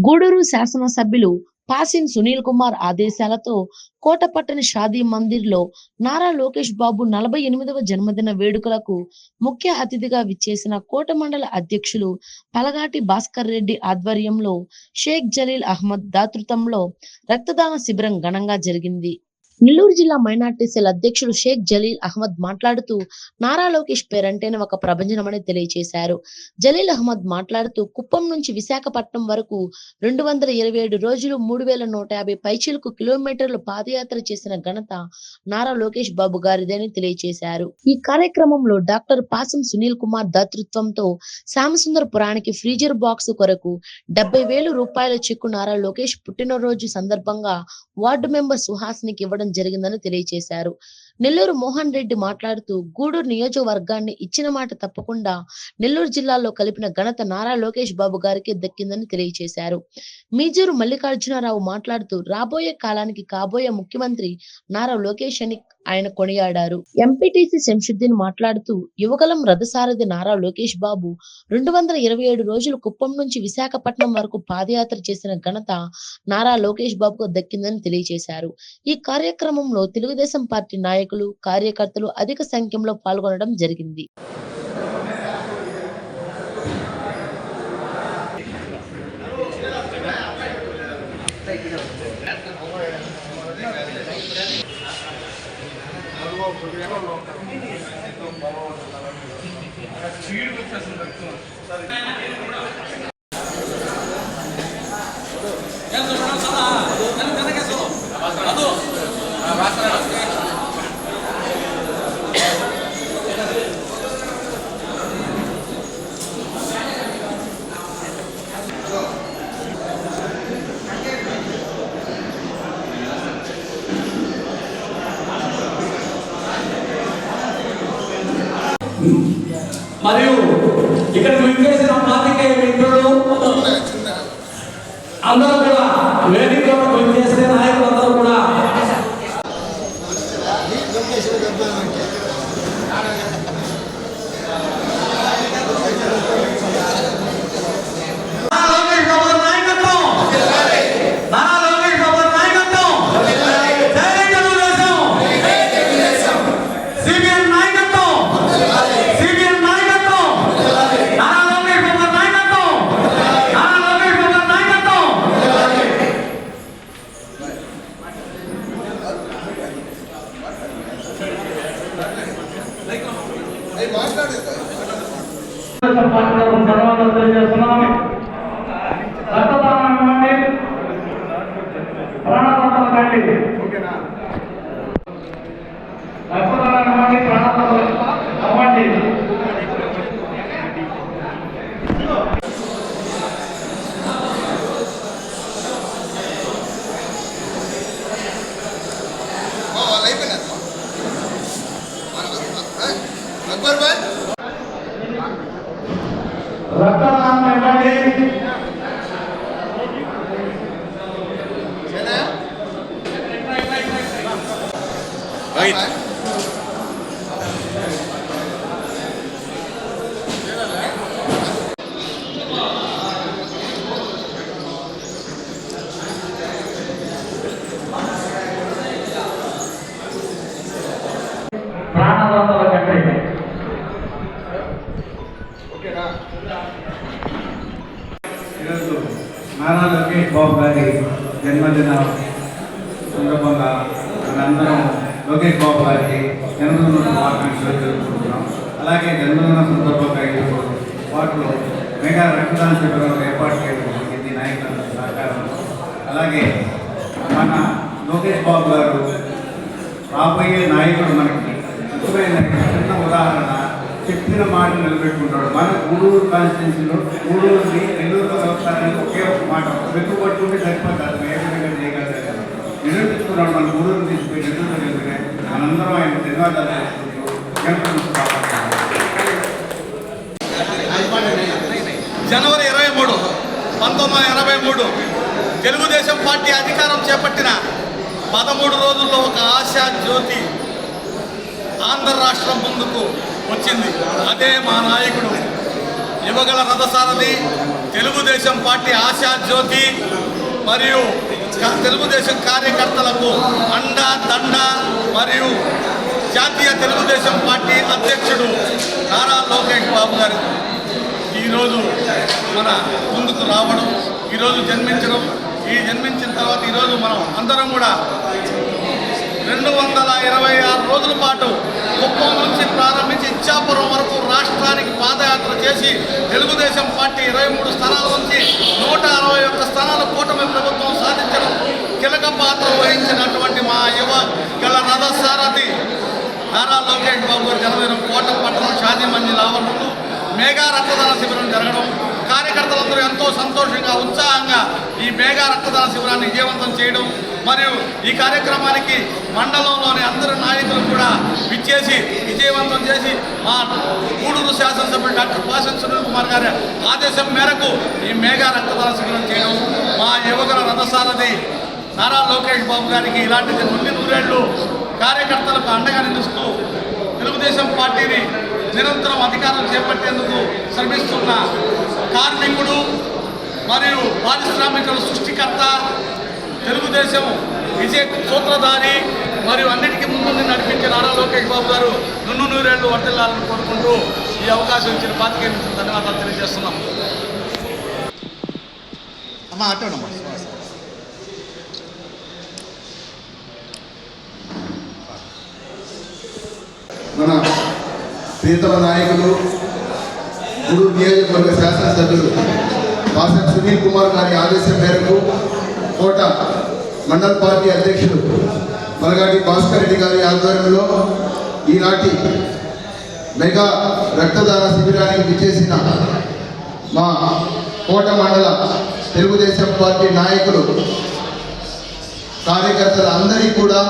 గూడూరు శాసనసభ్యులు పాసిన్ సునీల్ కుమార్ ఆదేశాలతో కోటపట్టణ షాదీ మందిర్లో నారా లోకేష్ బాబు నలభై ఎనిమిదవ జన్మదిన వేడుకలకు ముఖ్య అతిథిగా విచ్చేసిన కోట మండల అధ్యక్షులు పలగాటి భాస్కర్ రెడ్డి ఆధ్వర్యంలో షేక్ జలీల్ అహ్మద్ దాతృత్వంలో రక్తదాన శిబిరం ఘనంగా జరిగింది. నెల్లూరు జిల్లా మైనార్టీ సెల్ అధ్యక్షుడు షేక్ జలీల్ అహ్మద్ మాట్లాడుతూ నారా లోకేష్ పేరంటేనే ఒక ప్రభంజనమని తెలియజేశారు జలీల్ అహ్మద్ మాట్లాడుతూ కుప్పం నుంచి విశాఖపట్నం వరకు రెండు వందల ఇరవై ఏడు రోజులు మూడు వేల నూట యాభై పైచీలకు కిలోమీటర్లు పాదయాత్ర చేసిన ఘనత నారా లోకేష్ బాబు గారిదని తెలియజేశారు ఈ కార్యక్రమంలో డాక్టర్ పాసం సునీల్ కుమార్ దాతృత్వంతో శ్యామసుందర్ పురానికి ఫ్రీజర్ బాక్స్ కొరకు డెబ్బై వేలు రూపాయల చెక్కు నారా లోకేష్ పుట్టినరోజు సందర్భంగా వార్డు మెంబర్ సుహాస్నికి ఇవ్వడం జరిగిందని తెలియజేశారు నెల్లూరు మోహన్ రెడ్డి మాట్లాడుతూ గూడూరు నియోజకవర్గాన్ని ఇచ్చిన మాట తప్పకుండా నెల్లూరు జిల్లాలో కలిపిన ఘనత నారా లోకేష్ బాబు గారికి దక్కిందని తెలియజేశారు మీజూరు మల్లికార్జునరావు మాట్లాడుతూ రాబోయే కాలానికి కాబోయే ముఖ్యమంత్రి నారా లోకేష్ అని ఆయన కొనియాడారు. ఎంపీటీసీ శంషుద్దీన్ మాట్లాడుతూ యువకలం రథసారథి నారా లోకేష్ బాబు రెండు వందల ఇరవై ఏడు రోజులు కుప్పం నుంచి విశాఖపట్నం వరకు పాదయాత్ర చేసిన ఘనత నారా లోకేష్ బాబుకు దక్కిందని తెలియజేశారు. ఈ కార్యక్రమంలో తెలుగుదేశం పార్టీ నాయకులు కార్యకర్తలు అధిక సంఖ్యలో పాల్గొనడం జరిగింది. స్పీడ్ వచ్చేసింది మరియు ఇక్కడ విచ్చేసిన పాతికేయ మిత్రులు అందరూ కూడా వేదికలో విచ్చేసే నాయకులందరూ కూడా నారా లోకేష్ బాబు నాయకత్వం నారా లోకేష్ బాబు నాయకత్వం జై తెలుగుదేశం సిపిఎం నాయకత్వం సిపిఎం నాయకత్వం నారా లోకేష్ బాబు నాయకత్వం నారా లోకేష్ బాబు నాయకత్వం పార్టీలకు ధన్యవాదాలు తెలియజేస్తున్నాము రక్తదానం ఇవ్వండి. ప్రాణదాతలు కండి రక్తదానం ఇవ్వండి. ప్రాణదాతలు రక్తదానం ఇవ్వండి చేనా రైట్ ప్రాణదాతల కండి ఓకేనా ఈరోజు నారా లోకేష్ బాబు గారి జన్మదిన సందర్భంగా మనందరం లోకేష్ బాబు గారికి జన్మదిన శుభాకాంక్షలు తెలుపుకుంటున్నాం. అలాగే జన్మదిన సందర్భంగా ఇప్పుడు వాటిలో మెగా రక్తదాన శిబిరం ఏర్పాటు చేయడం జరిగింది నాయకుల సహకారం అలాగే మన లోకేష్ బాబు గారు రాబోయే నాయకుడు మనకి ముఖ్యమైన చిన్న ఉదాహరణ చెప్పిన మాట నిలబెట్టుకుంటాడు. మన గూడూరు కాన్స్టిట్యూన్సీలో గూడూరుని నెల్లూరులో కలుపుతారని ఒకే ఒక మాట వెతుకుపట్టుకుంటే సరిపోతారు ఏ చేయగలరు? నిలబెట్టుకున్నాడు మన గూడూరు తీసుకుని నెల్లూరు వెళ్తే మనందరం ఆయన ధన్యవాదాలు చేసుకుంటూ జనవరి ఇరవై మూడు పంతొమ్మిది వందల ఎనభై మూడు తెలుగుదేశం పార్టీ అధికారం చేపట్టిన పదమూడు రోజుల్లో ఒక ఆశా జ్యోతి ఆంధ్ర రాష్ట్రం ముందుకు వచ్చింది. అదే మా నాయకుడు. యువగల రథసారథి తెలుగుదేశం పార్టీ ఆశా జ్యోతి మరియు తెలుగుదేశం కార్యకర్తలకు అండ దండ మరియు జాతీయ తెలుగుదేశం పార్టీ అధ్యక్షుడు నారా లోకేష్ బాబు గారు. ఈరోజు మన ముందుకు రావడం ఈరోజు జన్మించడం ఈ జన్మించిన తర్వాత ఈరోజు మనం అందరం కూడా రెండు వందల ఇరవై ఆరు రోజుల పాటు కుప్పం నుంచి ప్రారంభ ఇచ్చాపురం వరకు రాష్ట్రానికి పాదయాత్ర చేసి తెలుగుదేశం పార్టీ ఇరవై మూడు స్థానాల నుంచి నూట అరవై ఒక్క స్థానాల కూటమి ప్రభుత్వం సాధించడం కీలక పాత్ర వహించినటువంటి మా యువ గల రథసారథి నారా లోకేష్ బాబు గారు జన్మదినం కోట పట్టణం షాదీ మందిర్ ఆవరణలో మేఘా రక్తదాన శిబిరం జరగడం కార్యకర్తలందరూ ఎంతో సంతోషంగా ఉత్సాహంగా ఈ మేఘా రక్తదాన శిబిరాన్ని విజయవంతం చేయడం మరియు ఈ కార్యక్రమానికి మండలంలోని అందరు నాయకులు కూడా విచ్చేసి విజయవంతం చేసి మా గూడూరు శాసనసభ్యులు డాక్టర్ పాసన్ సునీల్ కుమార్ గారి ఆదేశం మేరకు ఈ మేఘా రక్తదాన శిబిరం చేయడం మా యువకుల రథసారథి నారా లోకేష్ బాబు గారికి ఇలాంటి నుండి నూరేళ్ళు కార్యకర్తలకు అండగా నిలుస్తూ తెలుగుదేశం పార్టీని నిరంతరం అధికారం చేపట్టేందుకు శ్రమిస్తున్న కార్మికుడు మరియు పారిశ్రామికుల సృష్టికర్త తెలుగుదేశం విజయ సూత్రధారి మరియు అన్నిటికీ ముందుండి నడిపించే నారా లోకేష్ బాబు గారు నున్ను నూరేళ్ళు వర్తిల్లాలని కోరుకుంటూ ఈ అవకాశం ఇచ్చిన పాతికేయ మిత్రులు ధన్యవాదాలు తెలియజేస్తున్నాం. అమ్మా అట్టనమ్మా మన ప్రియతమ నాయకులు గురు నియోజకవర్గ శాసనసభ్యులు వాసన్ సునీల్ కుమార్ గారి ఆదేశం మేరకు కోట మండల పార్టీ అధ్యక్షుడు మలగాటి భాస్కర్ రెడ్డి గారి ఆధ్వర్యంలో ఈనాటి మెగా రక్తదాన శిబిరానికి విచ్చేసిన మా కోట మండల తెలుగుదేశం పార్టీ నాయకులు కార్యకర్తలు అందరికీ కూడా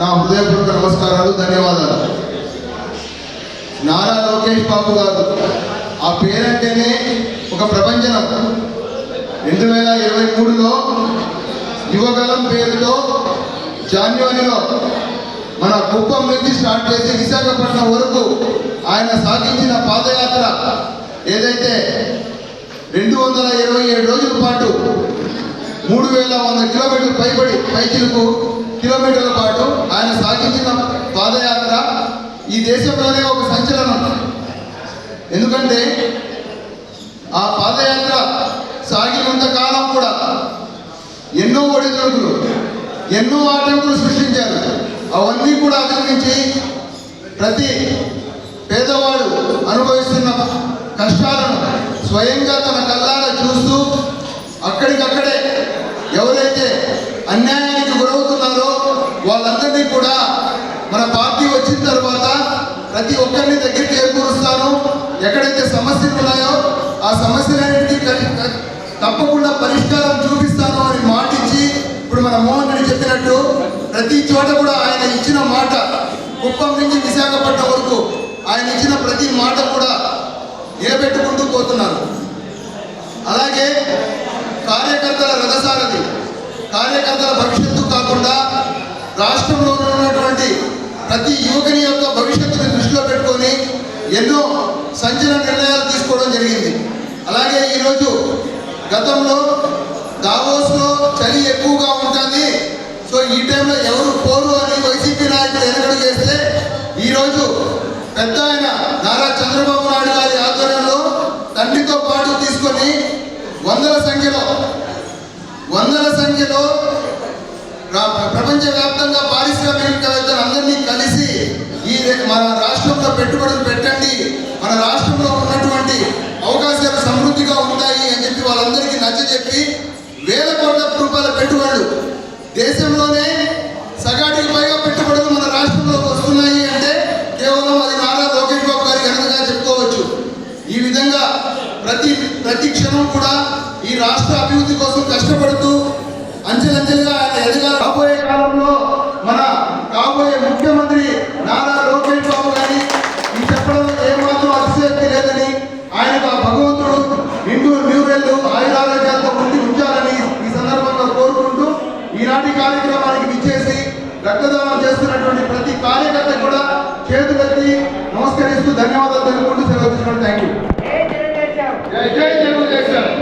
నా హృదయపూర్వక నమస్కారాలు ధన్యవాదాలు. నారా లోకేష్ బాబు గారు ఆ పేరంటేనే ఒక ప్రపంచం. రెండు వేల ఇరవై మూడులో యువగలం పేరుతో జాన్యువరిలో మన కుప్పం నుంచి స్టార్ట్ చేసి విశాఖపట్నం వరకు ఆయన సాగించిన పాదయాత్ర ఏదైతే రెండు వందల ఇరవై ఏడు రోజుల పాటు మూడు వేల వంద కిలోమీటర్లు పైబడి పైచిలకు కిలోమీటర్ల పాటు ఆయన సాగించిన పాదయాత్ర ఈ దేశంలోనే ఒక సంచలనం. ఎందుకంటే ఆ పాదయాత్ర సాగినంత కాలం కూడా ఎన్నో ఒడిదుడుకులు ఎన్నో ఆటంకులు సృష్టించారు. అవన్నీ కూడా అధిగమించి ప్రతి పేదవాడు అనుభవిస్తున్న కష్టాలను స్వయంగా తన కళ్ళారా చూస్తూ అక్కడికక్కడే ఎవరైతే అన్యాయానికి గురవుతున్నారో వాళ్ళందరినీ కూడా మన పార్టీ వచ్చిన తర్వాత ప్రతి ఒక్కరిని దగ్గరికి చేకూరుస్తాను ఎక్కడైతే సమస్యలు ఉన్నాయో ఆ సమస్యలన్నింటికి తప్పకుండా పరిష్కారం చూపిస్తాను అని మాటిచ్చి ఇప్పుడు మన మోహన్ రెడ్డి చెప్పినట్టు ప్రతి చోట కూడా ఆయన ఇచ్చిన మాట కుప్పం నుంచి విశాఖపట్నం వరకు ఆయన ఇచ్చిన ప్రతి మాట కూడా నిలబెట్టుకుంటూ పోతున్నారు. అలాగే కార్యకర్తల రథసారథి కార్యకర్తల భవిష్యత్తు కాకుండా రాష్ట్రంలో ఉన్నటువంటి ప్రతి యువకుని యొక్క ఎన్నో సంచలన నిర్ణయాలు తీసుకోవడం జరిగింది. అలాగే ఈరోజు గతంలో దావోస్లో చలి ఎక్కువగా ఉంటుంది. సో ఈ టైంలో ఎవరు పోరు అని వైసీపీ నాయకులు వెనకడు చేస్తే ఈరోజు పెద్ద ఆయన నారా చంద్రబాబు నాయుడు గారి ఆధ్వర్యంలో తండ్రితో పాటు తీసుకొని వందల సంఖ్యలో వందల సంఖ్యలో ప్రపంచవ్యాప్తంగా పారిశ్రామికవేత్తలు అందరినీ కలిసి ఈ రే- మన రాష్ట్రంలో పెట్టుబడులు పెట్టండి. మన రాష్ట్రంలో ఉన్నటువంటి అవకాశాలు సమృద్ధిగా ఉంటాయి అని చెప్పి వాళ్ళందరికీ నచ్చజెప్పి వేల కోట్ల రూపాయల పెట్టుబడులు దేశంలోనే సగాటికి పైగా పెట్టుబడులు మన రాష్ట్రంలో వస్తున్నాయి అంటే కేవలం అది నారా లోకేష్ బాబు గారి ఘనతగా చెప్పుకోవచ్చు. ఈ విధంగా ప్రతి ప్రతి క్షణం కూడా ఈ రాష్ట్ర అభివృద్ధి కోసం కష్టపడుతూ అంచెలంచెలుగా ఆయన ఎదగాలి. రాబోయే కాలంలో మన ఈనాటి కార్యక్రమానికి విచ్చేసి రక్తదానం చేస్తున్నటువంటి ప్రతి కార్యకర్త కూడా చేతులెత్తి నమస్కరిస్తూ ధన్యవాదాలు తెలుపుకుంటూ సెలవు తీసుకుంటాం థ్యాంక్ యూ జై జై